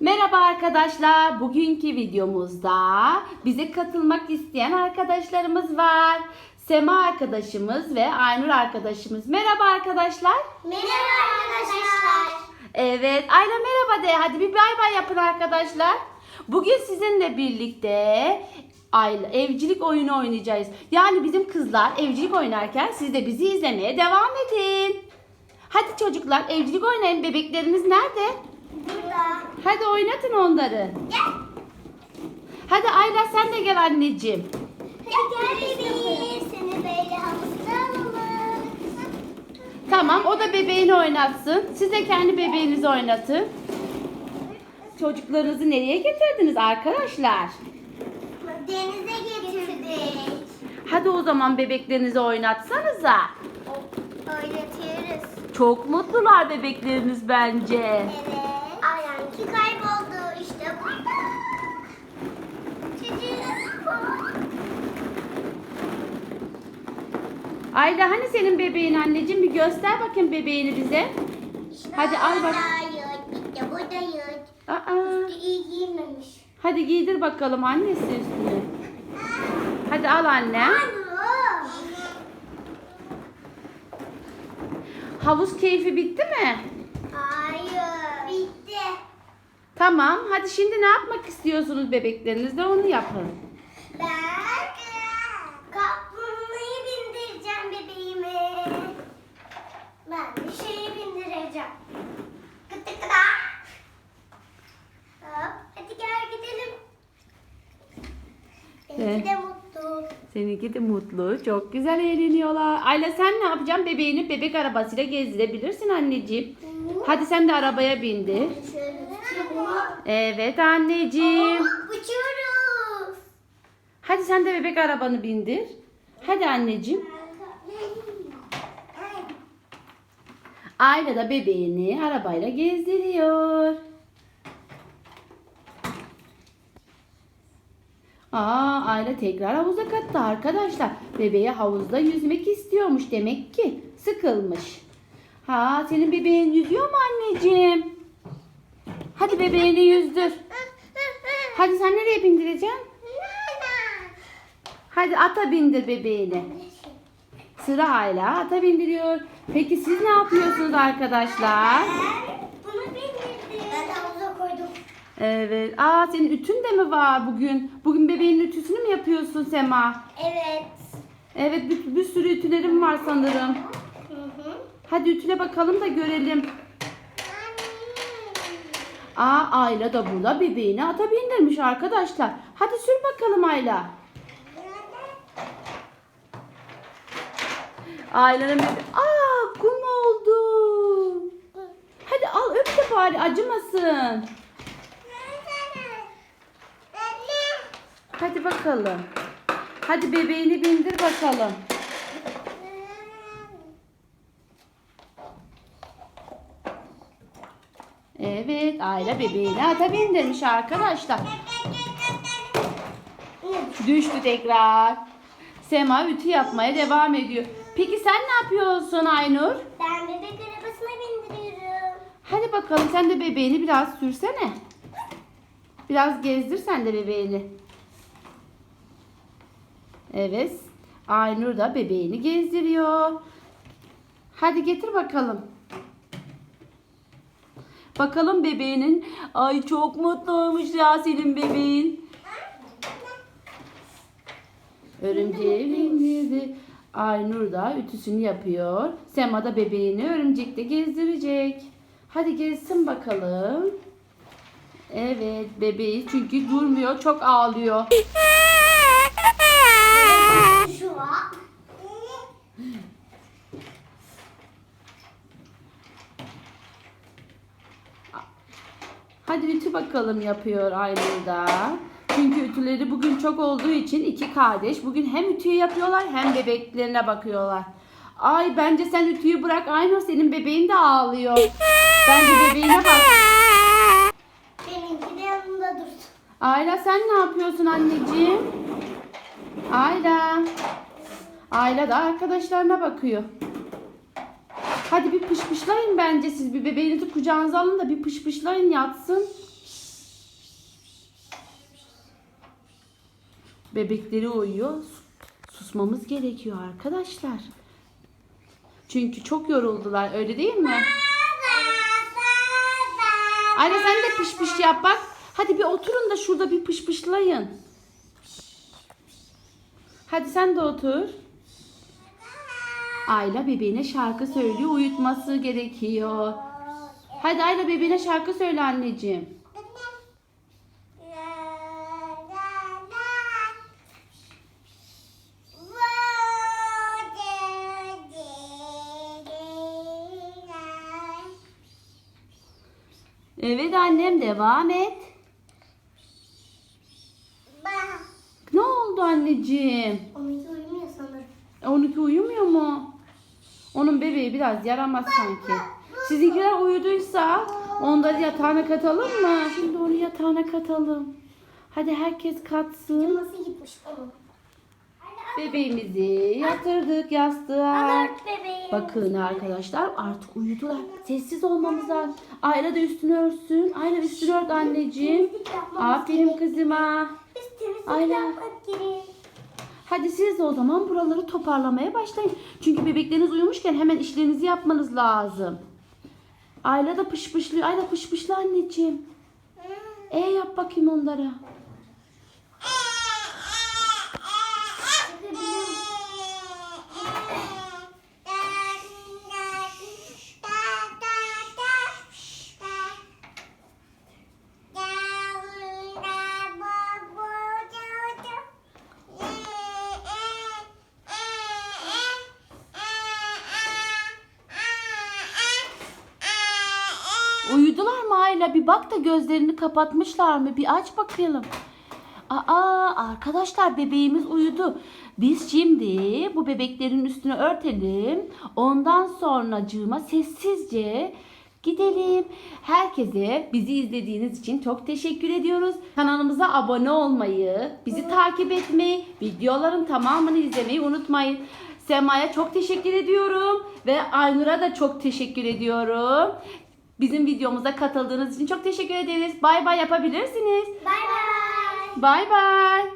Merhaba arkadaşlar. Bugünkü videomuzda bize katılmak isteyen arkadaşlarımız var. Sema arkadaşımız ve Aynur arkadaşımız. Merhaba arkadaşlar. Merhaba arkadaşlar. Evet, Ayla merhaba de. Hadi bir bay bay yapın arkadaşlar. Bugün sizinle birlikte Ayla evcilik oyunu oynayacağız. Yani bizim kızlar evcilik oynarken siz de bizi izlemeye devam edin. Hadi çocuklar evcilik oynayın. Bebekleriniz nerede? Burada. Hadi oynatın onları. Gel. Hadi Ayla sen de gel anneciğim. Hadi gel bebeğim. Seni böyle havuza alalım. Tamam o da bebeğini oynatsın. Siz de kendi bebeğinizi oynatın. Çocuklarınızı nereye getirdiniz arkadaşlar? Denize getirdik. Hadi o zaman bebeklerinizi oynatsanıza. Oynatıyoruz. Çok mutlular bebekleriniz bence. Evet. Ayağınki kayboldu. İşte burada. Ayla hani senin bebeğin anneciğim bir göster bakayım bebeğini bize. Hadi al bak. İşte buradayız. Aa, Üstü iyi giymemiş. hadi giydir bakalım annesi üstünü. Hadi al anne. Havuz keyfi bitti mi? Hayır. Bitti. Tamam. Hadi şimdi ne yapmak istiyorsunuz bebeklerinizle onu yapın. Ben kaplumbağayı bindireceğim bebeğime. Ben bir şeyi bindireceğim. Kıtı kıda. Hop, hadi gel gidelim. Benimki de mutlu. Seninki de mutlu. Çok güzel eğleniyorlar. Ayla sen ne yapacaksın? Bebeğini bebek arabasıyla gezdirebilirsin anneciğim. Hadi sen de arabaya bindir. Şöyle. Evet anneciğim. Uçuyoruz. Hadi sen de bebek arabanı bindir. Hadi anneciğim. Ayla da bebeğini arabayla gezdiriyor. Aa, Ayla tekrar havuza kattı arkadaşlar. Bebeği havuzda yüzmek istiyormuş demek ki. Sıkılmış. Ha, senin bebeğin yüzüyor mu anneciğim? Hadi bebeğini yüzdür. Hadi sen nereye bindireceksin? Hadi ata bindir bebeğini. Sıra Ayla ata bindiriyor. Peki siz ne yapıyorsunuz arkadaşlar? Bunu bindirdim. Ben havuza koydum. Evet. Aa senin ütün de mi var bugün? Bugün bebeğin ütüsünü mü yapıyorsun Sema? Evet. Evet bir, bir sürü ütülerim var sanırım. Hı hı. Hadi ütüle bakalım da görelim. Aa Ayla da burada bebeğini ata bindirmiş arkadaşlar. Hadi sür bakalım Ayla. Ayla'nın bebeği. Aa kum oldu. Hadi al öp de bari acımasın. Hadi bakalım. Hadi bebeğini bindir bakalım. Evet Ayla bebeğini ata bindirmiş arkadaşlar. Düştü tekrar. Sema ütü yapmaya devam ediyor. Peki sen ne yapıyorsun Aynur? Ben bebek arabasına bindiriyorum. Hadi bakalım sen de bebeğini biraz sürsene. Biraz gezdir sen de bebeğini. Evet. Aynur da bebeğini gezdiriyor. Hadi getir bakalım. Bakalım bebeğinin. Ay çok mutluymuş ya senin bebeğin. Örümceği bindirdi. Aynur da ütüsünü yapıyor. Sema da bebeğini örümcekte gezdirecek. Hadi gezsin bakalım. Evet bebeği çünkü durmuyor çok ağlıyor. Şu an. Hadi ütü bakalım yapıyor Aynur da. Çünkü ütüleri bugün çok olduğu için iki kardeş bugün hem ütüyü yapıyorlar hem bebeklerine bakıyorlar. Ay bence sen ütüyü bırak Aynur senin bebeğin de ağlıyor. Bence bebeğine bak. Benimki de yanında dursun. Ayla sen ne yapıyorsun anneciğim? Ayla. Ayla da arkadaşlarına bakıyor. Hadi bir pışpışlayın bence siz. Bir bebeğinizi kucağınıza alın da bir pışpışlayın yatsın. Bebekleri uyuyor. Susmamız gerekiyor arkadaşlar. Çünkü çok yoruldular. Öyle değil mi? Anne sen de pış yap bak. Hadi bir oturun da şurada bir pış. Hadi sen de otur. Ayla bebeğine şarkı söylüyor. Uyutması gerekiyor. Hadi Ayla bebeğine şarkı söyle anneciğim. Evet annem devam et. Ne oldu anneciğim? uyumuyor sanırım. 12 uyumuyor mu? Onun bebeği biraz yaramaz sanki. Sizinkiler uyuduysa onları yatağına katalım mı? Şimdi onu yatağına katalım. Hadi herkes katsın. Nasıl gitmiş onun? Bebeğimizi yatırdık yastığa. Bebeğim. Bakın arkadaşlar artık uyudular. Sessiz olmamız lazım. Ayla da üstünü örtsün. Ayla üstünü ört anneciğim. Temizlik yapmamız Aferin gerek. kızıma. Biz temizlik Ayla. yapmak gerek. Hadi siz de o zaman buraları toparlamaya başlayın. Çünkü bebekleriniz uyumuşken hemen işlerinizi yapmanız lazım. Ayla da pışpışlıyor. Ayla pışpışlı anneciğim. E yap bakayım onlara. Uyudular mı Ayla? Bir bak da gözlerini kapatmışlar mı? Bir aç bakalım. Aa arkadaşlar bebeğimiz uyudu. Biz şimdi bu bebeklerin üstünü örtelim. Ondan sonracığıma sessizce gidelim. Herkese bizi izlediğiniz için çok teşekkür ediyoruz. Kanalımıza abone olmayı, bizi takip etmeyi, videoların tamamını izlemeyi unutmayın. Sema'ya çok teşekkür ediyorum ve Aynur'a da çok teşekkür ediyorum. Bizim videomuza katıldığınız için çok teşekkür ederiz. Bay bay yapabilirsiniz. Bay bay. Bay bay.